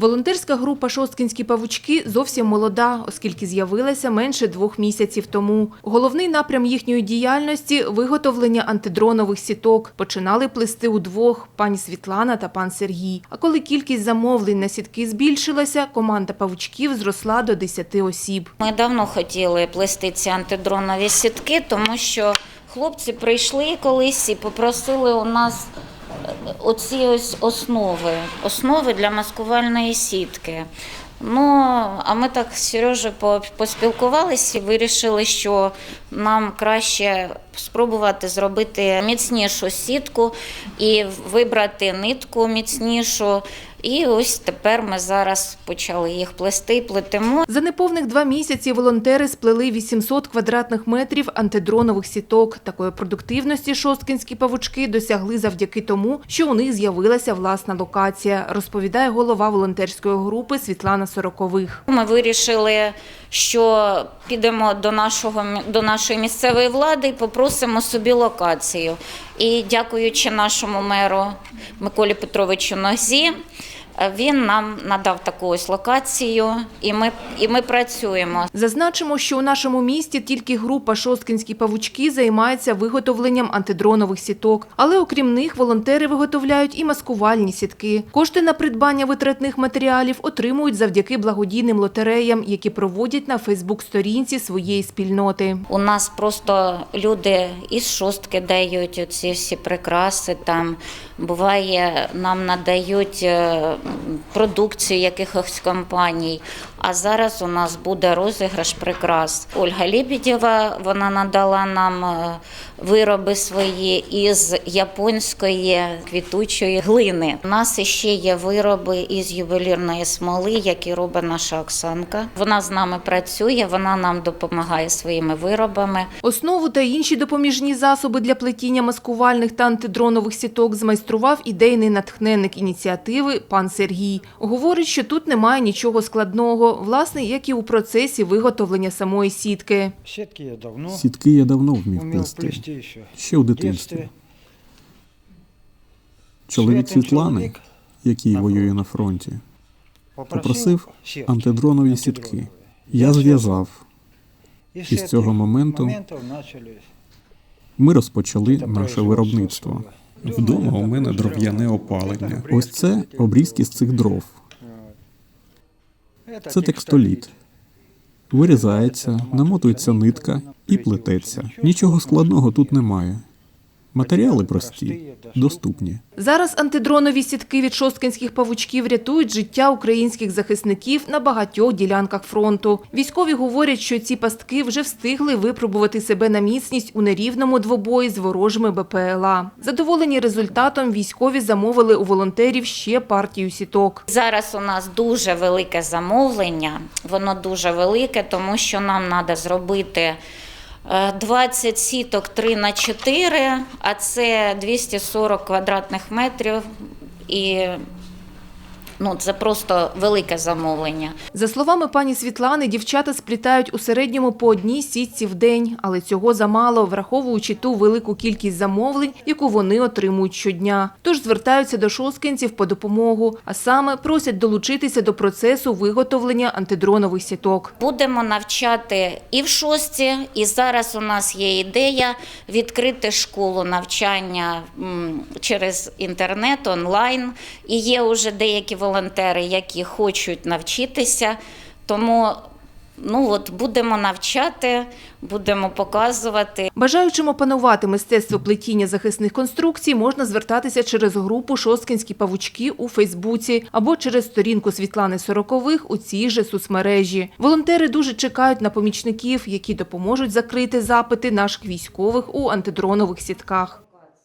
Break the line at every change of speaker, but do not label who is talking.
Волонтерська група «Шосткінські павучки» зовсім молода, оскільки з'явилася менше двох місяців тому. Головний напрям їхньої діяльності – виготовлення антидронових сіток. Починали плести удвох – пані Світлана та пан Сергій. А коли кількість замовлень на сітки збільшилася, команда павучків зросла до 10 осіб.
Ми давно хотіли плести ці антидронові сітки, тому що хлопці прийшли колись і попросили у нас оці ось основи, основи для маскувальної сітки. Ну, а ми так з Сережею поспілкувалися і вирішили, що нам краще спробувати зробити міцнішу сітку і вибрати нитку міцнішу. І ось тепер ми зараз почали їх плести, плетемо.
За неповних два місяці волонтери сплели 800 квадратних метрів антидронових сіток. Такої продуктивності шосткінські павучки досягли завдяки тому, що у них з'явилася власна локація, розповідає голова волонтерської групи Світлана Сорокових.
Ми вирішили, що підемо до нашого до нашої місцевої влади і попросимо собі локацію. І дякуючи нашому меру Миколі Петровичу Нозі, він нам надав таку ось локацію, і ми, і ми працюємо.
Зазначимо, що у нашому місті тільки група «Шосткінські павучки» займається виготовленням антидронових сіток. Але окрім них волонтери виготовляють і маскувальні сітки. Кошти на придбання витратних матеріалів отримують завдяки благодійним лотереям, які проводять на Фейсбук-сторінці своєї спільноти.
У нас просто люди із шостки дають оці всі прикраси. Там буває, нам надають е, продукцію якихось компаній. А зараз у нас буде розіграш прикрас. Ольга Лебедєва вона надала нам е, вироби свої із японської квітучої глини. У нас ще є вироби із ювелірної смоли, які робить наша Оксанка. Вона з нами працює, вона нам допомагає своїми виробами.
Основу та інші допоміжні засоби для плетіння маскувальних та антидронових сіток змайстрував ідейний натхненник ініціативи пан Сергій. Говорить, що тут немає нічого складного, власне, як і у процесі виготовлення самої сітки.
Сітки я давно
Сітки я давно вмів плести,
ще.
у дитинстві. Чоловік Світлани, який воює на фронті,
Попросив
попросив антидронові сітки. Я зв'язав.
І з
цього моменту Ми розпочали наше виробництво. Вдома у мене дров'яне опалення. Ось це обрізки з цих дров. Це текстоліт. Вирізається, намотується нитка і плететься. Нічого складного тут немає. Матеріали прості, доступні.
Зараз антидронові сітки від шосткинських павучків рятують життя українських захисників на багатьох ділянках фронту. Військові говорять, що ці пастки вже встигли випробувати себе на міцність у нерівному двобої з ворожими БПЛА. Задоволені результатом, військові замовили у волонтерів ще партію сіток.
Зараз у нас дуже велике замовлення. Воно дуже велике, тому що нам треба зробити 20 сіток 3 на 4, а це 240 квадратних метрів. І ну, це просто велике замовлення.
За словами пані Світлани, дівчата сплітають у середньому по одній сітці в день, але цього замало, враховуючи ту велику кількість замовлень, яку вони отримують щодня. Тож звертаються до шосткинців по допомогу, а саме просять долучитися до процесу виготовлення антидронових сіток.
Будемо навчати і в шості, і зараз у нас є ідея відкрити школу навчання через інтернет, онлайн. І є вже деякі волонтери, які хочуть навчитися. Тому ну от будемо навчати, будемо показувати.
Бажаючим опанувати мистецтво плетіння захисних конструкцій можна звертатися через групу «Шосткинські павучки» у Фейсбуці або через сторінку Світлани Сорокових у цій же соцмережі. Волонтери дуже чекають на помічників, які допоможуть закрити запити наших військових у антидронових сітках.